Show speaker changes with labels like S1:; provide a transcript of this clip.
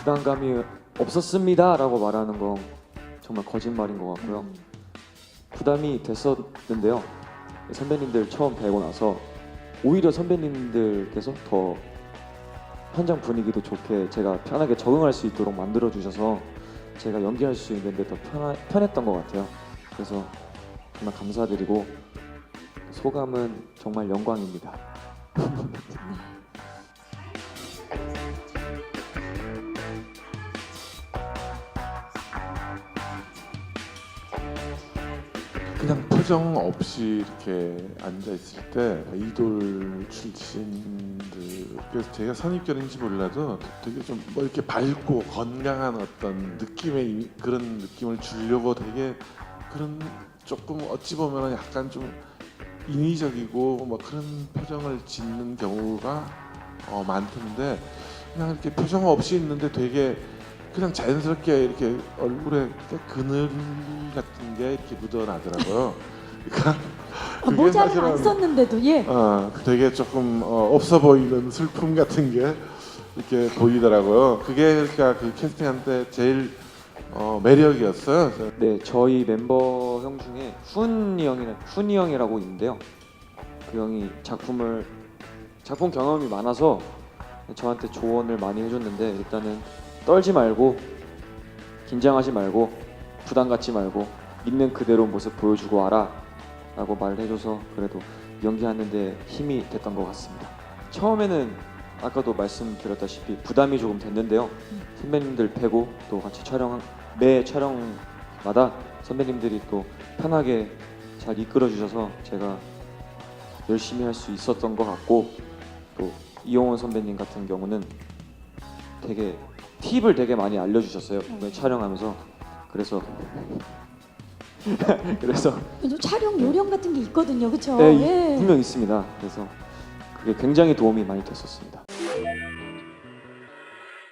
S1: 부담감이 없었습니다라고 말하는 건 정말 거짓말인 것 같고요. 부담이 됐었는데요. 선배님들 처음 뵈고 나서 오히려 선배님들께서 더 현장 분위기도 좋게 제가 편하게 적응할 수 있도록 만들어 주셔서 제가 연기할 수 있는데 더 편하, 편했던 것 같아요. 그래서 정말 감사드리고 소감은 정말 영광입니다.
S2: 표정 없이 이렇게 앉아 있을 때 이돌 출신들 그래서 제가 선입견인지 몰라도 되게 좀 뭐 이렇게 밝고 건강한 어떤 느낌의 이- 그런 느낌을 주려고 되게 그런 조금 어찌 보면 약간 좀 인위적이고 뭐 그런 표정을 짓는 경우가 어, 많던데 그냥 이렇게 표정 없이 있는데 되게 그냥 자연스럽게 이렇게 얼굴에 그늘 같은 게 이렇게 묻어나더라고요. 그러니까
S3: 아,
S2: 그게
S3: 모자를
S2: 사실은-
S3: 안 썼는데도 예.
S2: 어, 되게 조금 어, 없어 보이는 슬픔 같은 게 이렇게 보이더라고요. 그게 그러니까 그 캐스팅한테 제일 어, 매력이었어요. 그래서
S1: 네, 저희 멤버 형 중에 훈이 형이라 훈이 형이라고 있는데요. 그 형이 작품을 작품 경험이 많아서 저한테 조언을 많이 해줬는데 일단은 떨지 말고 긴장하지 말고 부담 갖지 말고 있는 그대로 모습 보여주고 와라 라고 말을 해줘서 그래도 연기하는데 힘이 됐던 것 같습니다. 처음에는 아까도 말씀드렸다시피 부담이 조금 됐는데요. 선배님들 뵈고 또 같이 촬영 매 촬영마다 선배님들이 또 편하게 잘 이끌어 주셔서 제가 열심히 할 수 있었던 것 같고 또 이용원 선배님 같은 경우는 되게 팁을 되게 많이 알려주셨어요 매 촬영하면서 그래서 그래서
S3: 좀 촬영 요령 같은 게 있거든요, 그렇죠?
S1: 네, 이- 분명 있습니다. 그래서 그게 굉장히 도움이 많이 됐었습니다